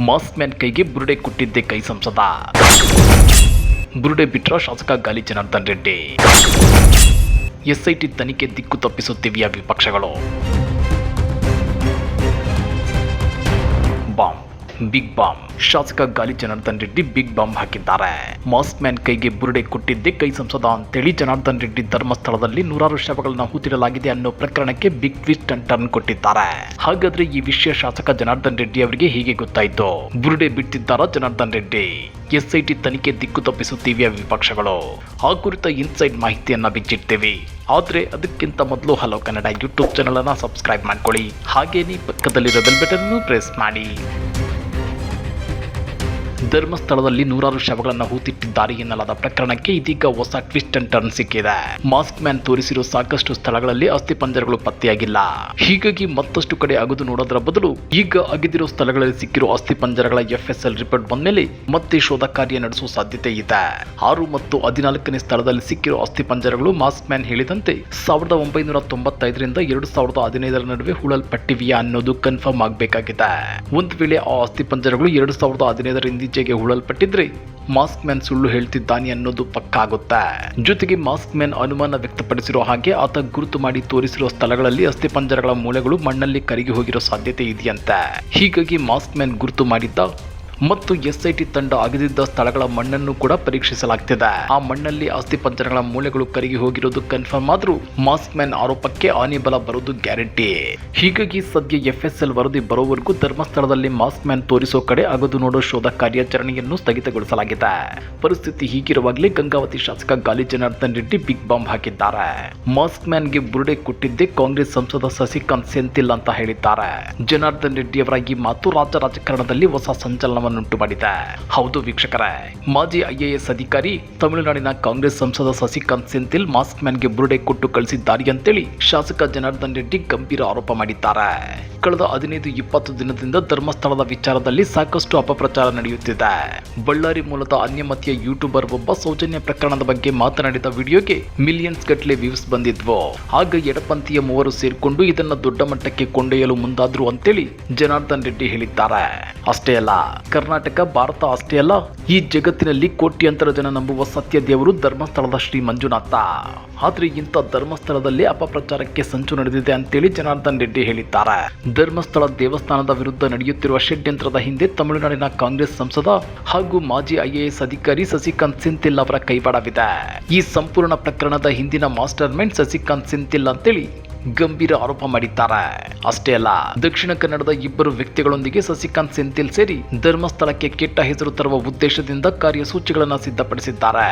Mass man ಕೈಗೆ ಬುರುಡೆ ಕೊಟ್ಟಿದ್ದೆ ಕೈ ಸಂಸದ. ಬುರುಡೆ ಬಿಟ್ರ ಶಾಸಕ ಗಾಲಿ ಜನಾರ್ದನ್ ರೆಡ್ಡಿ. ಎಸ್ಐಟಿ ತನಿಖೆ ದಿಕ್ಕು ತಪ್ಪಿಸುತ್ತಿವೆಯಾ ವಿಪಕ್ಷಗಳು? ಬಿಗ್ ಬಾಂಬ್ ಶಾಸಕ ಗಾಲಿ ಜನಾರ್ದನ್ ರೆಡ್ಡಿ ಬಿಗ್ ಬಾಂಬ್ ಹಾಕಿದ್ದಾರೆ. ಮಾಸ್ಕ್ ಮ್ಯಾನ್ ಕೈಗೆ ಬುರುಡೆ ಕೊಟ್ಟಿದ್ದೆ ಕೈ ಸಂಸದ ಅಂತೇಳಿ ಜನಾರ್ದನ್ ರೆಡ್ಡಿ ಧರ್ಮಸ್ಥಳದಲ್ಲಿ ನೂರಾರು ಶವಗಳನ್ನ ಹೂತಿಡಲಾಗಿದೆ ಅನ್ನೋ ಪ್ರಕರಣಕ್ಕೆ ಬಿಗ್ ಟ್ವಿಸ್ಟ್ ಅಂಡ್ ಟರ್ನ್ ಕೊಟ್ಟಿದ್ದಾರೆ. ಹಾಗಾದ್ರೆ ಈ ವಿಷಯ ಶಾಸಕ ಜನಾರ್ದನ್ ರೆಡ್ಡಿ ಅವರಿಗೆ ಹೀಗೆ ಗೊತ್ತಾಯ್ತು? ಬುರುಡೆ ಬಿಟ್ಟಿದ್ದಾರಾ ಜನಾರ್ದನ್ ರೆಡ್ಡಿ? ಎಸ್ಐಟಿ ತನಿಖೆ ದಿಕ್ಕು ತಪ್ಪಿಸುತ್ತೀವಿ ವಿಪಕ್ಷಗಳು. ಆ ಕುರಿತ ಇನ್ಸೈಡ್ ಮಾಹಿತಿಯನ್ನ ಬಿಚ್ಚಿಡ್ತೀವಿ. ಆದ್ರೆ ಅದಕ್ಕಿಂತ ಮೊದಲು ಹಲೋ ಕನ್ನಡ ಯೂಟ್ಯೂಬ್ ಚಾನಲ್ ಅನ್ನ ಸಬ್ಸ್ಕ್ರೈಬ್ ಮಾಡ್ಕೊಳ್ಳಿ. ಹಾಗೇನೇ ಪಕ್ಕದಲ್ಲಿರೋ ಬೆಲ್ ಬಟನ್ ಪ್ರೆಸ್ ಮಾಡಿ. ಧರ್ಮಸ್ಥಳದಲ್ಲಿ ನೂರಾರು ಶವಗಳನ್ನು ಹೂತಿಟ್ಟಿದ್ದಾರೆ ಎನ್ನಲಾದ ಪ್ರಕರಣಕ್ಕೆ ಇದೀಗ ಹೊಸ ಟ್ವಿಸ್ಟ್ ಅಂಡ್ ಟರ್ನ್ ಸಿಕ್ಕಿದೆ. ಮಾಸ್ಕ್ ಮ್ಯಾನ್ ತೋರಿಸಿರೋ ಸಾಕಷ್ಟು ಸ್ಥಳಗಳಲ್ಲಿ ಅಸ್ಥಿ ಪಂಜರಗಳು ಪತ್ತೆಯಾಗಿಲ್ಲ. ಹೀಗಾಗಿ ಮತ್ತಷ್ಟು ಕಡೆ ಅಗದು ನೋಡೋದರ ಬದಲು ಈಗ ಅಗಿದಿರೋ ಸ್ಥಳಗಳಲ್ಲಿ ಸಿಕ್ಕಿರೋ ಅಸ್ಥಿ ಪಂಜರಗಳ ಎಲ್ ರಿಪೋರ್ಟ್ ಬಂದ್ಮೇಲೆ ಮತ್ತೆ ಶೋಧ ಕಾರ್ಯ ನಡೆಸುವ ಸಾಧ್ಯತೆ ಇದೆ. ಆರು ಮತ್ತು ಹದಿನಾಲ್ಕನೇ ಸ್ಥಳದಲ್ಲಿ ಸಿಕ್ಕಿರೋ ಅಸ್ಥಿ ಪಂಜರಗಳು ಮಾಸ್ಕ್ ಮ್ಯಾನ್ ಹೇಳಿದಂತೆ ಸಾವಿರದ ಒಂಬೈನೂರ ತೊಂಬತ್ತೈದರಿಂದ ಎರಡು ಸಾವಿರದ ಹದಿನೈದರ ನಡುವೆ ಹುಳಲ್ಪಟ್ಟಿವೆಯಾ ಅನ್ನೋದು ಕನ್ಫರ್ಮ್ ಆಗಬೇಕಾಗಿದೆ. ಒಂದು ವೇಳೆ ಆ ಅಸ್ಥಿ ಪಂಜರಗಳು ಎರಡು ಸಾವಿರದ ಹದಿನೈದರ ಇಂದೀಚೆಗೆ ಉಳಲ್ಪಟ್ಟಿದ್ರೆ ಮಾಸ್ಕ್ ಮ್ಯಾನ್ ಸುಳ್ಳು ಹೇಳ್ತಿದ್ದಾನೆ ಅನ್ನೋದು ಪಕ್ಕ ಆಗುತ್ತೆ ಜೊತೆಗೆ ಮಾಸ್ಕ್ ಮ್ಯಾನ್ ಅನುಮಾನ ವ್ಯಕ್ತಪಡಿಸಿರೋ ಹಾಗೆ ಆತ ಗುರುತು ಮಾಡಿ ತೋರಿಸಿರೋ ಸ್ಥಳಗಳಲ್ಲಿ ಅಸ್ಥಿಪಂಜರಗಳ ಮೂಳೆಗಳು ಮಣ್ಣಲ್ಲಿ ಕರಗಿ ಹೋಗಿರೋ ಸಾಧ್ಯತೆ ಇದೆಯಂತೆ. ಹೀಗಾಗಿ ಮಾಸ್ಕ್ ಮ್ಯಾನ್ ಗುರುತು ಮಾಡಿದ್ದ ಮತ್ತು ಎಸ್ಐಟಿ ತಂಡ ಅಗೆದಿದ್ದ ಸ್ಥಳಗಳ ಮಣ್ಣನ್ನು ಕೂಡ ಪರೀಕ್ಷಿಸಲಾಗ್ತಿದೆ. ಆ ಮಣ್ಣಲ್ಲಿ ಆಸ್ತಿ ಪಂಜರಗಳ ಮೂಳೆಗಳು ಕರಗಿ ಹೋಗಿರೋದು ಕನ್ಫರ್ಮ್ ಆದ್ರೂ ಮಾಸ್ಕ್ ಮ್ಯಾನ್ ಆರೋಪಕ್ಕೆ ಆನಿಬಲ ಬರೋದು ಗ್ಯಾರಂಟಿ. ಹೀಗಾಗಿ ಸದ್ಯ ಎಫ್ಎಸ್ಎಲ್ ವರದಿ ಬರೋವರೆಗೂ ಧರ್ಮಸ್ಥಳದಲ್ಲಿ ಮಾಸ್ಕ್ ಮ್ಯಾನ್ ತೋರಿಸೋ ಕಡೆ ಅಗದು ನೋಡೋ ಶೋಧ ಕಾರ್ಯಾಚರಣೆಯನ್ನು ಸ್ಥಗಿತಗೊಳಿಸಲಾಗಿದೆ. ಪರಿಸ್ಥಿತಿ ಹೀಗಿರುವಾಗಲೇ ಗಂಗಾವತಿ ಶಾಸಕ ಗಾಲಿ ಜನಾರ್ದನ್ ರೆಡ್ಡಿ ಬಿಗ್ ಬಾಂಬ್ ಹಾಕಿದ್ದಾರೆ. ಮಾಸ್ಕ್ ಮ್ಯಾನ್ಗೆ ಬುರುಡೆ ಕೊಟ್ಟಿದ್ದೆ ಕಾಂಗ್ರೆಸ್ ಸಂಸದ ಸಸಿಕಾಂತ್ ಸೆಂತಿಲ್ ಅಂತ ಹೇಳಿದ್ದಾರೆ. ಜನಾರ್ದನ್ ರೆಡ್ಡಿ ಅವರ ಈ ಮಾತು ರಾಜ್ಯ ರಾಜಕಾರಣದಲ್ಲಿ ಹೊಸ ಸಂಚಲನವನ್ನುಂಟು ಮಾಡಿದೆ ಹೌದು ವೀಕ್ಷಕರೇ, ಮಾಜಿ ಐಎಎಸ್ ಅಧಿಕಾರಿ, ತಮಿಳುನಾಡಿನ ಕಾಂಗ್ರೆಸ್ ಸಂಸದ ಸಸಿಕಾಂತ್ ಸೆಂಥಿಲ್ ಮಾಸ್ಕ್ ಮ್ಯಾನ್ಗೆ ಬುರುಡೆ ಕೊಟ್ಟು ಕಳಿಸಿದ್ದಾರೆ ಅಂತೇಳಿ ಶಾಸಕ ಜನಾರ್ದನ್ ರೆಡ್ಡಿ ಗಂಭೀರ ಆರೋಪ ಮಾಡಿದ್ದಾರೆ. ಕಳೆದ ಹದಿನೈದು ಇಪ್ಪತ್ತು ದಿನದಿಂದ ಧರ್ಮಸ್ಥಳದ ವಿಚಾರದಲ್ಲಿ ಸಾಕಷ್ಟು ಅಪಪ್ರಚಾರ ನಡೆಯುತ್ತಿದೆ. ಬಳ್ಳಾರಿ ಮೂಲದ ಅನ್ಯಮತಿಯ ಯೂಟ್ಯೂಬರ್ ಒಬ್ಬ ಸೌಜನ್ಯ ಪ್ರಕರಣದ ಬಗ್ಗೆ ಮಾತನಾಡಿದ ವಿಡಿಯೋಗೆ ಮಿಲಿಯನ್ಸ್ ಗಟ್ಟಲೆ ವ್ಯೂಸ್ ಬಂದಿದ್ವು. ಆಗ ಎಡಪಂಥೀಯ ಮೂವರು ಸೇರಿಕೊಂಡು ಇದನ್ನ ದೊಡ್ಡ ಮಟ್ಟಕ್ಕೆ ಕೊಂಡೊಯ್ಯಲು ಮುಂದಾದ್ರು ಅಂತೇಳಿ ಜನಾರ್ದನ್ ರೆಡ್ಡಿ ಹೇಳಿದ್ದಾರೆ. ಅಷ್ಟೇ ಅಲ್ಲ ಕರ್ನಾಟಕ, ಭಾರತ ಅಷ್ಟೇ ಅಲ್ಲ, ಈ ಜಗತ್ತಿನಲ್ಲಿ ಕೋಟ್ಯಂತರ ಜನ ನಂಬುವ ಸತ್ಯ ದೇವರು ಧರ್ಮಸ್ಥಳದ ಶ್ರೀ ಮಂಜುನಾಥ. ಆದ್ರೆ ಇಂಥ ಧರ್ಮಸ್ಥಳದಲ್ಲಿ ಅಪಪ್ರಚಾರಕ್ಕೆ ಸಂಚು ನಡೆದಿದೆ ಅಂತೇಳಿ ಜನಾರ್ದನ್ ರೆಡ್ಡಿ ಹೇಳಿದ್ದಾರೆ. ಧರ್ಮಸ್ಥಳ ದೇವಸ್ಥಾನದ ವಿರುದ್ಧ ನಡೆಯುತ್ತಿರುವ ಷಡ್ಯಂತ್ರದ ಹಿಂದೆ ತಮಿಳುನಾಡಿನ ಕಾಂಗ್ರೆಸ್ ಸಂಸದ ಹಾಗೂ ಮಾಜಿ ಐಎಎಸ್ ಅಧಿಕಾರಿ ಸಸಿಕಾಂತ್ ಸಿಂತಿಲ್ ಅವರ ಕೈವಾಡವಿದೆ. ಈ ಸಂಪೂರ್ಣ ಪ್ರಕರಣದ ಹಿಂದಿನ ಮಾಸ್ಟರ್ ಮೈಂಡ್ ಸಸಿಕಾಂತ್ ಸಿಂತಿಲ್ ಅಂತೇಳಿ ಗಂಭೀರ ಆರೋಪ ಮಾಡಿದ್ದಾರೆ. ಅಷ್ಟೇ ಅಲ್ಲ, ದಕ್ಷಿಣ ಕನ್ನಡದ ಇಬ್ಬರು ವ್ಯಕ್ತಿಗಳೊಂದಿಗೆ ಸಸಿಕಾಂತ್ ಸೆಂಥಿಲ್ ಸೇರಿ ಧರ್ಮಸ್ಥಳಕ್ಕೆ ಕೆಟ್ಟ ಹೆಸರು ತರುವ ಉದ್ದೇಶದಿಂದ ಕಾರ್ಯಸೂಚಿಗಳನ್ನು ಸಿದ್ಧಪಡಿಸಿದ್ದಾರೆ.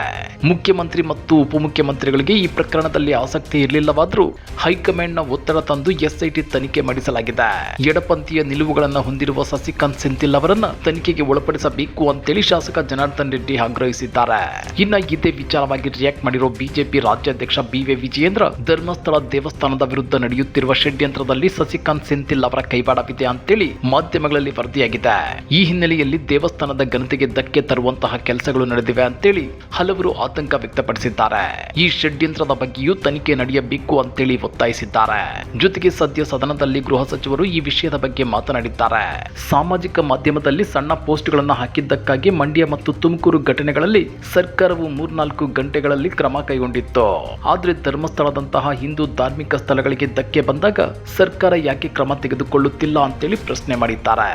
ಮುಖ್ಯಮಂತ್ರಿ ಮತ್ತು ಉಪಮುಖ್ಯಮಂತ್ರಿಗಳಿಗೆ ಈ ಪ್ರಕರಣದಲ್ಲಿ ಆಸಕ್ತಿ ಇರಲಿಲ್ಲವಾದರೂ ಹೈಕಮಾಂಡ್ನ ಒತ್ತಡ ತಂದು ಎಸ್ಐಟಿ ತನಿಖೆ ಮಾಡಿಸಲಾಗಿದೆ. ಎಡಪಂಥೀಯ ನಿಲುವುಗಳನ್ನು ಹೊಂದಿರುವ ಸಸಿಕಾಂತ್ ಸೆಂಥಿಲ್ ಅವರನ್ನ ತನಿಖೆಗೆ ಒಳಪಡಿಸಬೇಕು ಅಂತೇಳಿ ಶಾಸಕ ಜನಾರ್ದನ್ ರೆಡ್ಡಿ ಆಗ್ರಹಿಸಿದ್ದಾರೆ. ಇನ್ನ ಇದೇ ವಿಚಾರವಾಗಿ ರಿಯಾಕ್ಟ್ ಮಾಡಿರೋ ಬಿಜೆಪಿ ರಾಜ್ಯಾಧ್ಯಕ್ಷ ಬಿ ವಿಜಯೇಂದ್ರ ಧರ್ಮಸ್ಥಳ ದೇವಸ್ಥಾನದ ನಡೆಯುತ್ತಿರುವ ಷಡ್ಯಂತ್ರದಲ್ಲಿ ಸಸಿಕಾಂತ್ ಸೆಂಥಿಲ್ ಅವರ ಕೈವಾಡವಿದೆ ಅಂತೇಳಿ ಮಾಧ್ಯಮಗಳಲ್ಲಿ ವರದಿಯಾಗಿದೆ. ಈ ಹಿನ್ನೆಲೆಯಲ್ಲಿ ದೇವಸ್ಥಾನದ ಘನತೆಗೆ ಧಕ್ಕೆ ತರುವಂತಹ ಕೆಲಸಗಳು ನಡೆದಿವೆ ಅಂತೇಳಿ ಹಲವರು ಆತಂಕ ವ್ಯಕ್ತಪಡಿಸಿದ್ದಾರೆ. ಈ ಷಡ್ಯಂತ್ರದ ಬಗ್ಗೆಯೂ ತನಿಖೆ ನಡೆಯಬೇಕು ಅಂತೇಳಿ ಒತ್ತಾಯಿಸಿದ್ದಾರೆ. ಜೊತೆಗೆ ಸದ್ಯ ಸದನದಲ್ಲಿ ಗೃಹ ಸಚಿವರು ಈ ವಿಷಯದ ಬಗ್ಗೆ ಮಾತನಾಡಿದ್ದಾರೆ. ಸಾಮಾಜಿಕ ಮಾಧ್ಯಮದಲ್ಲಿ ಸಣ್ಣ ಪೋಸ್ಟ್ಗಳನ್ನು ಹಾಕಿದ್ದಕ್ಕಾಗಿ ಮಂಡ್ಯ ಮತ್ತು ತುಮಕೂರು ಘಟನೆಗಳಲ್ಲಿ ಸರ್ಕಾರವು ಮೂರ್ನಾಲ್ಕು ಗಂಟೆಗಳಲ್ಲಿ ಕ್ರಮ ಕೈಗೊಂಡಿತ್ತು. ಆದ್ರೆ ಧರ್ಮಸ್ಥಳದಂತಹ ಹಿಂದೂ ಧಾರ್ಮಿಕ ಸ್ಥಳಗಳಿಗೆ ಧಕ್ಕೆ ಬಂದಾಗ ಸರ್ಕಾರ ಯಾಕೆ ಕ್ರಮ ತೆಗೆದುಕೊಳ್ಳುತ್ತಿಲ್ಲ ಅಂತೇಳಿ ಪ್ರಶ್ನೆ ಮಾಡಿದ್ದಾರೆ.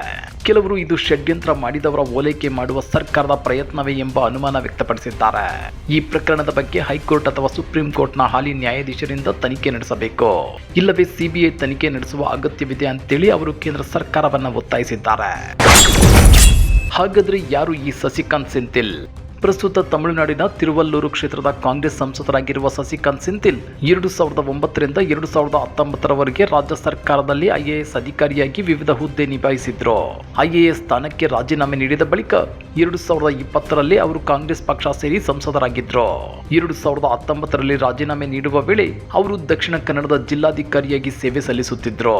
ಕೆಲವರು ಇದು ಷಡ್ಯಂತ್ರ ಮಾಡಿದವರ ಓಲೈಕೆ ಮಾಡುವ ಸರ್ಕಾರದ ಪ್ರಯತ್ನವೇ ಎಂಬ ಅನುಮಾನ ವ್ಯಕ್ತಪಡಿಸಿದ್ದಾರೆ. ಈ ಪ್ರಕರಣದ ಬಗ್ಗೆ ಹೈಕೋರ್ಟ್ ಅಥವಾ ಸುಪ್ರೀಂ ಕೋರ್ಟ್ನ ಹಾಲಿ ನ್ಯಾಯಾಧೀಶರಿಂದ ತನಿಖೆ ನಡೆಸಬೇಕು. ಇಲ್ಲವೇ ಸಿಬಿಐ ತನಿಖೆ ನಡೆಸುವ ಅಗತ್ಯವಿದೆ ಅಂತೇಳಿ ಅವರು ಕೇಂದ್ರ ಸರ್ಕಾರವನ್ನ ಒತ್ತಾಯಿಸಿದ್ದಾರೆ. ಹಾಗಾದ್ರೆ ಯಾರು ಈ ಸಸಿಕಾಂತ್ ಸೆಂಥಿಲ್? ಪ್ರಸ್ತುತ ತಮಿಳುನಾಡಿನ ತಿರುವಲ್ಲೂರು ಕ್ಷೇತ್ರದ ಕಾಂಗ್ರೆಸ್ ಸಂಸದರಾಗಿರುವ ಸಸಿಕಾಂತ್ ಸೆಂಥಿಲ್ ಎರಡು ಸಾವಿರದ ಒಂಬತ್ತರಿಂದ ಎರಡು ಸಾವಿರದ ಹತ್ತೊಂಬತ್ತರವರೆಗೆ ರಾಜ್ಯ ಸರ್ಕಾರದಲ್ಲಿ ಐಎಎಸ್ ಅಧಿಕಾರಿಯಾಗಿ ವಿವಿಧ ಹುದ್ದೆ ನಿಭಾಯಿಸಿದ್ರು. ಐಎಎಸ್ ಸ್ಥಾನಕ್ಕೆ ರಾಜೀನಾಮೆ ನೀಡಿದ ಬಳಿಕ ಎರಡು ಸಾವಿರದ ಇಪ್ಪತ್ತರಲ್ಲಿ ಅವರು ಕಾಂಗ್ರೆಸ್ ಪಕ್ಷ ಸೇರಿ ಸಂಸದರಾಗಿದ್ರು. ಎರಡು ಸಾವಿರದ ಹತ್ತೊಂಬತ್ತರಲ್ಲಿ ರಾಜೀನಾಮೆ ನೀಡುವ ವೇಳೆ ಅವರು ದಕ್ಷಿಣ ಕನ್ನಡದ ಜಿಲ್ಲಾಧಿಕಾರಿಯಾಗಿ ಸೇವೆ ಸಲ್ಲಿಸುತ್ತಿದ್ರು.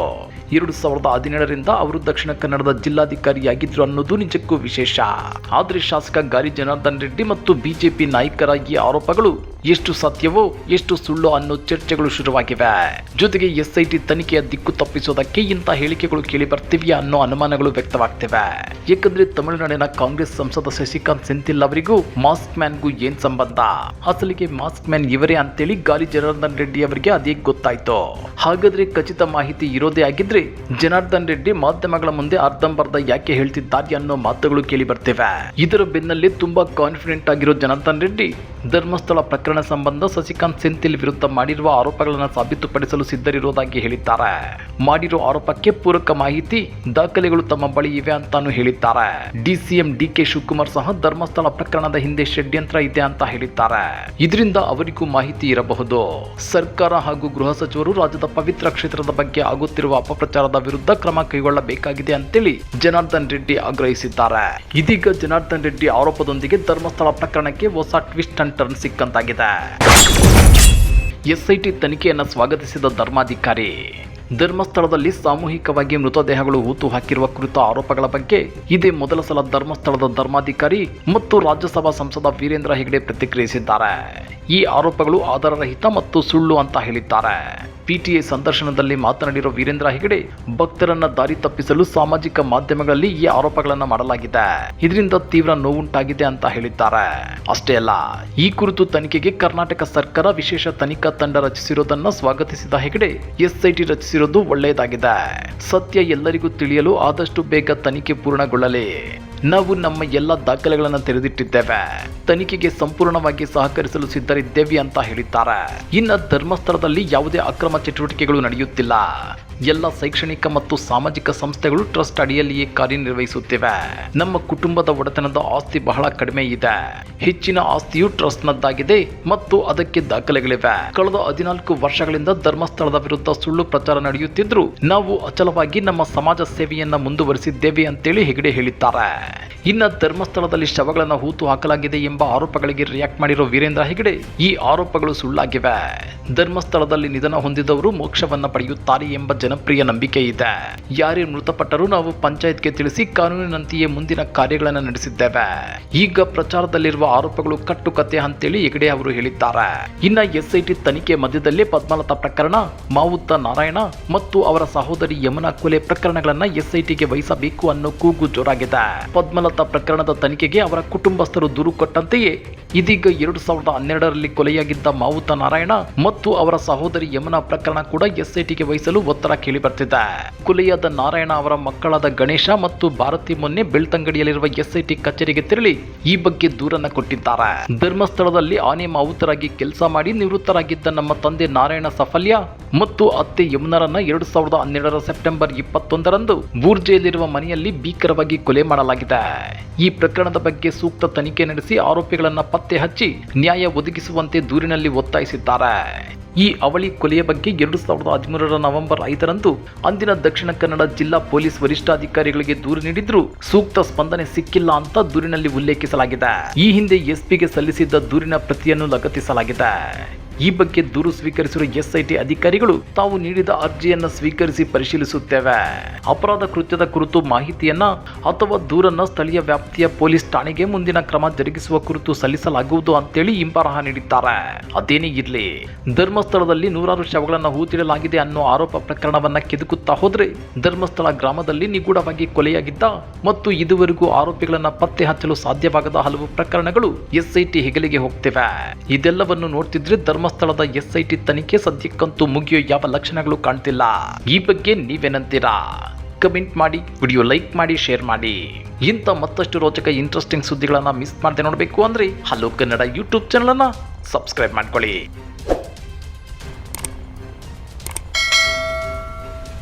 ಎರಡು ಸಾವಿರದ ಹದಿನೇಳರಿಂದ ಅವರು ದಕ್ಷಿಣ ಕನ್ನಡದ ಜಿಲ್ಲಾಧಿಕಾರಿಯಾಗಿದ್ರು ಅನ್ನೋದು ನಿಜಕ್ಕೂ ವಿಶೇಷ. ಆದ್ರೆ ಶಾಸಕ ಗಾರಿ ಜನಾರ್ದನ್ ರೆಡ್ಡಿ ಮತ್ತು ಬಿಜೆಪಿ ನಾಯಕರ ಈ ಆರೋಪಗಳು. ಎಷ್ಟು ಸತ್ಯವೋ ಎಷ್ಟು ಸುಳ್ಳು ಅನ್ನೋ ಚರ್ಚೆಗಳು ಶುರುವಾಗಿವೆ. ಜೊತೆಗೆ ಎಸ್ಐಟಿ ತನಿಖೆಯ ದಿಕ್ಕು ತಪ್ಪಿಸೋದಕ್ಕೆ ಇಂಥ ಹೇಳಿಕೆಗಳು ಕೇಳಿ ಬರ್ತಿವೆಯಾ ಅನ್ನೋ ಅನುಮಾನಗಳು ವ್ಯಕ್ತವಾಗ್ತಿವೆ. ಏಕೆಂದ್ರೆ ತಮಿಳುನಾಡಿನ ಕಾಂಗ್ರೆಸ್ ಸಂಸದ ಶಶಿಕಾಂತ್ ಸೆಂಥಿಲ್ ಅವರಿಗೂ ಮಾಸ್ಕ್ ಮ್ಯಾನ್ಗೂ ಏನ್ ಸಂಬಂಧ? ಅಸಲಿಗೆ ಮಾಸ್ಕ್ ಮ್ಯಾನ್ ಇವರೇ ಅಂತೇಳಿ ಗಾಲಿ ಜನಾರ್ದನ್ ರೆಡ್ಡಿ ಅವರಿಗೆ ಅದೇ ಗೊತ್ತಾಯ್ತು. ಹಾಗಾದ್ರೆ ಖಚಿತ ಮಾಹಿತಿ ಇರೋದೇ ಆಗಿದ್ರೆ ಜನಾರ್ದನ್ ರೆಡ್ಡಿ ಮಾಧ್ಯಮಗಳ ಮುಂದೆ ಅರ್ಧಂಬರ್ಧ ಯಾಕೆ ಹೇಳ್ತಿದ್ದಾರೆ ಅನ್ನೋ ಮಾತುಗಳು ಕೇಳಿ ಬರ್ತಿವೆ ಇದರ ಬೆನ್ನಲ್ಲೇ ತುಂಬಾ ಕಾನ್ಫಿಡೆಂಟ್ ಆಗಿರೋ ಜನಾರ್ದನ್ ರೆಡ್ಡಿ ಧರ್ಮಸ್ಥಳ ಪ್ರಕರಣ ಸಂಬಂಧ ಸಸಿಕಾಂತ್ ಸೆಂಥಿಲ್ ವಿರುದ್ಧ ಮಾಡಿರುವ ಆರೋಪಗಳನ್ನು ಸಾಬೀತುಪಡಿಸಲು ಸಿದ್ಧರಿರುವುದಾಗಿ ಹೇಳಿದ್ದಾರೆ. ಮಾಡಿರೋ ಆರೋಪಕ್ಕೆ ಪೂರಕ ಮಾಹಿತಿ ದಾಖಲೆಗಳು ತಮ್ಮ ಬಳಿ ಇವೆ ಅಂತಾನು ಹೇಳಿದ್ದಾರೆ. ಡಿಸಿಎಂ ಡಿಕೆ ಶಿವಕುಮಾರ್ ಸಹ ಧರ್ಮಸ್ಥಳ ಪ್ರಕರಣದ ಹಿಂದೆ ಷಡ್ಯಂತ್ರ ಇದೆ ಅಂತ ಹೇಳಿದ್ದಾರೆ. ಇದರಿಂದ ಅವರಿಗೂ ಮಾಹಿತಿ ಇರಬಹುದು. ಸರ್ಕಾರ ಹಾಗೂ ಗೃಹ ಸಚಿವರು ರಾಜ್ಯದ ಪವಿತ್ರ ಕ್ಷೇತ್ರದ ಬಗ್ಗೆ ಆಗುತ್ತಿರುವ ಅಪಪ್ರಚಾರದ ವಿರುದ್ಧ ಕ್ರಮ ಕೈಗೊಳ್ಳಬೇಕಾಗಿದೆ ಅಂತೇಳಿ ಜನಾರ್ದನ್ ರೆಡ್ಡಿ ಆಗ್ರಹಿಸಿದ್ದಾರೆ. ಇದೀಗ ಜನಾರ್ದನ್ ರೆಡ್ಡಿ ಆರೋಪದೊಂದಿಗೆ ಧರ್ಮಸ್ಥಳ ಪ್ರಕರಣಕ್ಕೆ ಹೊಸ ಟ್ವಿಸ್ಟ್ ಅಂಡ್ ಟರ್ನ್ ಸಿಕ್ಕಂತಾಗಿದೆ. ಎಸ್ಐಟಿ ತನಿಖೆಯನ್ನು ಸ್ವಾಗತಿಸಿದ ಧರ್ಮಾಧಿಕಾರಿ. ಧರ್ಮಸ್ಥಳದಲ್ಲಿ ಸಾಮೂಹಿಕವಾಗಿ ಮೃತದೇಹಗಳು ಹೂತು ಹಾಕಿರುವ ಕುರಿತ ಆರೋಪಗಳ ಬಗ್ಗೆ ಇದೇ ಮೊದಲ ಸಲ ಧರ್ಮಸ್ಥಳದ ಧರ್ಮಾಧಿಕಾರಿ ಮತ್ತು ರಾಜ್ಯಸಭಾ ಸಂಸದ ವೀರೇಂದ್ರ ಹೆಗಡೆ ಪ್ರತಿಕ್ರಿಯಿಸಿದ್ದಾರೆ. ಈ ಆರೋಪಗಳು ಆಧಾರರಹಿತ ಮತ್ತು ಸುಳ್ಳು ಅಂತ ಹೇಳಿದ್ದಾರೆ. ಪಿಟಿಐ ಸಂದರ್ಶನದಲ್ಲಿ ಮಾತನಾಡಿರುವ ವೀರೇಂದ್ರ ಹೆಗಡೆ, ಭಕ್ತರನ್ನ ದಾರಿ ತಪ್ಪಿಸಲು ಸಾಮಾಜಿಕ ಮಾಧ್ಯಮಗಳಲ್ಲಿ ಈ ಆರೋಪಗಳನ್ನ ಮಾಡಲಾಗಿದೆ. ಇದರಿಂದ ತೀವ್ರ ನೋವುಂಟಾಗಿದೆ ಅಂತ ಹೇಳಿದ್ದಾರೆ. ಅಷ್ಟೇ ಅಲ್ಲ, ಈ ಕುರಿತು ತನಿಖೆಗೆ ಕರ್ನಾಟಕ ಸರ್ಕಾರ ವಿಶೇಷ ತನಿಖಾ ತಂಡ ರಚಿಸಿರುವುದನ್ನು ಸ್ವಾಗತಿಸಿದ ಹೆಗಡೆ, ಎಸ್ಐಟಿ ರಚಿಸಿರೋದು ಒಳ್ಳೆಯದಾಗಿದೆ. ಸತ್ಯ ಎಲ್ಲರಿಗೂ ತಿಳಿಯಲು ಆದಷ್ಟು ಬೇಗ ತನಿಖೆ ಪೂರ್ಣಗೊಳ್ಳಲಿ. ನಾವು ನಮ್ಮ ಎಲ್ಲ ದಾಖಲೆಗಳನ್ನು ತೆರೆದಿಟ್ಟಿದ್ದೇವೆ. ತನಿಖೆಗೆ ಸಂಪೂರ್ಣವಾಗಿ ಸಹಕರಿಸಲು ಸಿದ್ಧರಿದ್ದೇವೆ ಅಂತ ಹೇಳಿದ್ದಾರೆ. ಇನ್ನು ಧರ್ಮಸ್ಥಳದಲ್ಲಿ ಯಾವುದೇ ಅಕ್ರಮ ಚಟುವಟಿಕೆಗಳು ನಡೆಯುತ್ತಿಲ್ಲ. ಎಲ್ಲ ಶೈಕ್ಷಣಿಕ ಮತ್ತು ಸಾಮಾಜಿಕ ಸಂಸ್ಥೆಗಳು ಟ್ರಸ್ಟ್ ಅಡಿಯಲ್ಲಿಯೇ ಕಾರ್ಯನಿರ್ವಹಿಸುತ್ತಿವೆ. ನಮ್ಮ ಕುಟುಂಬದ ಒಡೆತನದ ಆಸ್ತಿ ಬಹಳ ಕಡಿಮೆ ಇದೆ. ಹೆಚ್ಚಿನ ಆಸ್ತಿಯು ಟ್ರಸ್ಟ್ನದ್ದಾಗಿದೆ ಮತ್ತು ಅದಕ್ಕೆ ದಾಖಲೆಗಳಿವೆ. ಕಳೆದ ಹದಿನಾಲ್ಕು ವರ್ಷಗಳಿಂದ ಧರ್ಮಸ್ಥಳದ ವಿರುದ್ಧ ಸುಳ್ಳು ಪ್ರಚಾರ ನಡೆಯುತ್ತಿದ್ರು ನಾವು ಅಚಲವಾಗಿ ನಮ್ಮ ಸಮಾಜ ಸೇವೆಯನ್ನ ಮುಂದುವರಿಸಿದ್ದೇವೆ ಅಂತೇಳಿ ಹೆಗಡೆ ಹೇಳಿದ್ದಾರೆ. ಇನ್ನ ಧರ್ಮಸ್ಥಳದಲ್ಲಿ ಶವಗಳನ್ನು ಹೂತು ಹಾಕಲಾಗಿದೆ ಎಂಬ ಆರೋಪಗಳಿಗೆ ರಿಯಾಕ್ಟ್ ಮಾಡಿರೋ ವೀರೇಂದ್ರ ಹೆಗಡೆ, ಈ ಆರೋಪಗಳು ಸುಳ್ಳಾಗಿವೆ. ಧರ್ಮಸ್ಥಳದಲ್ಲಿ ನಿಧನ ಹೊಂದಿದವರು ಮೋಕ್ಷವನ್ನ ಪಡೆಯುತ್ತಾರೆ ಎಂಬ ಜನಪ್ರಿಯ ನಂಬಿಕೆ ಇದೆ. ಯಾರೇ ಮೃತಪಟ್ಟರೂ ನಾವು ಪಂಚಾಯತ್ಗೆ ತಿಳಿಸಿ ಕಾನೂನಿನಂತೆಯೇ ಮುಂದಿನ ಕಾರ್ಯಗಳನ್ನು ನಡೆಸಿದ್ದೇವೆ. ಈಗ ಪ್ರಚಾರದಲ್ಲಿರುವ ಆರೋಪಗಳು ಕಟ್ಟುಕತೆ ಅಂತೇಳಿ ಹೆಗಡೆ ಅವರು ಹೇಳಿದ್ದಾರೆ. ಇನ್ನ ಎಸ್ಐಟಿ ತನಿಖೆ ಮಧ್ಯದಲ್ಲೇ ಪದ್ಮಲತಾ ಪ್ರಕರಣ ಮಾವುತ್ತ ನಾರಾಯಣ ಮತ್ತು ಅವರ ಸಹೋದರಿ ಯಮುನಾ ಕೊಲೆ ಪ್ರಕರಣಗಳನ್ನ ಎಸ್ಐಟಿಗೆ ವಹಿಸಬೇಕು ಅನ್ನೋ ಕೂಗು ಜೋರಾಗಿದೆ. ಪದ್ಮಲತಾ ಪ್ರಕರಣದ ತನಿಖೆಗೆ ಅವರ ಕುಟುಂಬಸ್ಥರು ದೂರು ಕೊಟ್ಟಂತೆಯೇ ಇದೀಗ ಎರಡು ಸಾವಿರದ ಹನ್ನೆರಡರಲ್ಲಿ ಕೊಲೆಯಾಗಿದ್ದ ಮಾವುತ ನಾರಾಯಣ ಮತ್ತು ಅವರ ಸಹೋದರಿ ಯಮುನಾ ಪ್ರಕರಣ ಕೂಡ ಎಸ್ಐಟಿಗೆ ವಹಿಸಲು ಒತ್ತಡ ಕೇಳಿ ಬರ್ತಿದೆ ಕೊಲೆಯಾದ ನಾರಾಯಣ ಅವರ ಮಕ್ಕಳಾದ ಗಣೇಶ ಮತ್ತು ಭಾರತಿ ಮೊನ್ನೆ ಬೆಳ್ತಂಗಡಿಯಲ್ಲಿರುವ ಎಸ್ಐಟಿ ಕಚೇರಿಗೆ ತೆರಳಿ ಈ ಬಗ್ಗೆ ದೂರನ್ನ ಕೊಟ್ಟಿದ್ದಾರೆ. ಧರ್ಮಸ್ಥಳದಲ್ಲಿ ಆನೆ ಮಾವುತರಾಗಿ ಕೆಲಸ ಮಾಡಿ ನಿವೃತ್ತರಾಗಿದ್ದ ನಮ್ಮ ತಂದೆ ನಾರಾಯಣ ಸಫಲ್ಯ ಮತ್ತು ಅತ್ತೆ ಯಮುನರನ್ನ ಎರಡು ಸಾವಿರದ ಹನ್ನೆರಡರ ಸೆಪ್ಟೆಂಬರ್ ಇಪ್ಪತ್ತೊಂದರಂದು ಬೂರ್ಜೆಯಲ್ಲಿರುವ ಮನೆಯಲ್ಲಿ ಭೀಕರವಾಗಿ ಕೊಲೆ ಮಾಡಲಾಗಿದೆ. ಈ ಪ್ರಕರಣದ ಬಗ್ಗೆ ಸೂಕ್ತ ತನಿಖೆ ನಡೆಸಿ ಆರೋಪಿಗಳನ್ನು ಪತ್ತೆ ಹಚ್ಚಿ ನ್ಯಾಯ ಒದಗಿಸುವಂತೆ ದೂರಿನಲ್ಲಿ ಒತ್ತಾಯಿಸಿದ್ದಾರೆ. ಈ ಅವಳಿ ಕೊಲೆಯ ಬಗ್ಗೆ ಎರಡು ಸಾವಿರದ ಹದಿಮೂರರ ನವೆಂಬರ್ ಐದರಂದು ಅಂದಿನ ದಕ್ಷಿಣ ಕನ್ನಡ ಜಿಲ್ಲಾ ಪೊಲೀಸ್ ವರಿಷ್ಠಾಧಿಕಾರಿಗಳಿಗೆ ದೂರು ನೀಡಿದ್ರು ಸೂಕ್ತ ಸ್ಪಂದನೆ ಸಿಕ್ಕಿಲ್ಲ ಅಂತ ದೂರಿನಲ್ಲಿ ಉಲ್ಲೇಖಿಸಲಾಗಿದೆ. ಈ ಹಿಂದೆ ಎಸ್ಪಿಗೆ ಸಲ್ಲಿಸಿದ್ದ ದೂರಿನ ಪ್ರತಿಯನ್ನು ಲಗತ್ತಿಸಲಾಗಿದೆ. ಈ ಬಗ್ಗೆ ದೂರು ಸ್ವೀಕರಿಸಿರುವ ಎಸ್ಐಟಿ ಅಧಿಕಾರಿಗಳು ತಾವು ನೀಡಿದ ಅರ್ಜಿಯನ್ನು ಸ್ವೀಕರಿಸಿ ಪರಿಶೀಲಿಸುತ್ತೇವೆ. ಅಪರಾಧ ಕೃತ್ಯದ ಕುರಿತು ಮಾಹಿತಿಯನ್ನ ಅಥವಾ ದೂರನ್ನ ಸ್ಥಳೀಯ ವ್ಯಾಪ್ತಿಯ ಪೊಲೀಸ್ ಠಾಣೆಗೆ ಮುಂದಿನ ಕ್ರಮ ಜರುಗಿಸುವ ಕುರಿತು ಸಲ್ಲಿಸಲಾಗುವುದು ಅಂತೇಳಿ ಇಂಬರಹ ನೀಡಿದ್ದಾರೆ. ಅದೇನೇ ಇರಲಿ, ಧರ್ಮಸ್ಥಳದಲ್ಲಿ ನೂರಾರು ಶವಗಳನ್ನು ಹೂತಿಡಲಾಗಿದೆ ಅನ್ನೋ ಆರೋಪ ಪ್ರಕರಣವನ್ನ ಕೆದಕುತ್ತಾ ಹೋದ್ರೆ ಧರ್ಮಸ್ಥಳ ಗ್ರಾಮದಲ್ಲಿ ನಿಗೂಢವಾಗಿ ಕೊಲೆಯಾಗಿದ್ದ ಮತ್ತು ಇದುವರೆಗೂ ಆರೋಪಿಗಳನ್ನ ಪತ್ತೆ ಹಚ್ಚಲು ಸಾಧ್ಯವಾಗದ ಹಲವು ಪ್ರಕರಣಗಳು ಎಸ್ಐಟಿ ಹೆಗಲಿಗೆ ಹೋಗ್ತಿವೆ. ಇದೆಲ್ಲವನ್ನು ನೋಡ್ತಿದ್ರೆ ಧರ್ಮಸ್ಥಳದ ಎಸ್ಐಟಿ ತನಿಖೆ ಸದ್ಯಕ್ಕಂತೂ ಮುಗಿಯೋ ಯಾವ ಲಕ್ಷಣಗಳು ಕಾಣ್ತಿಲ್ಲ. ಈ ಬಗ್ಗೆ ನೀವೇನಂತೀರಾ? ಕಮೆಂಟ್ ಮಾಡಿ, ವಿಡಿಯೋ ಲೈಕ್ ಮಾಡಿ, ಶೇರ್ ಮಾಡಿ. ಇಂಥ ಮತ್ತಷ್ಟು ರೋಚಕ ಇಂಟ್ರೆಸ್ಟಿಂಗ್ ಸುದ್ದಿಗಳನ್ನು ಮಿಸ್ ಮಾಡದೆ ನೋಡಬೇಕು ಅಂದರೆ ಹಲೋ ಕನ್ನಡ ಯೂಟ್ಯೂಬ್ ಚಾನಲನ್ನು ಸಬ್ಸ್ಕ್ರೈಬ್ ಮಾಡ್ಕೊಳ್ಳಿ.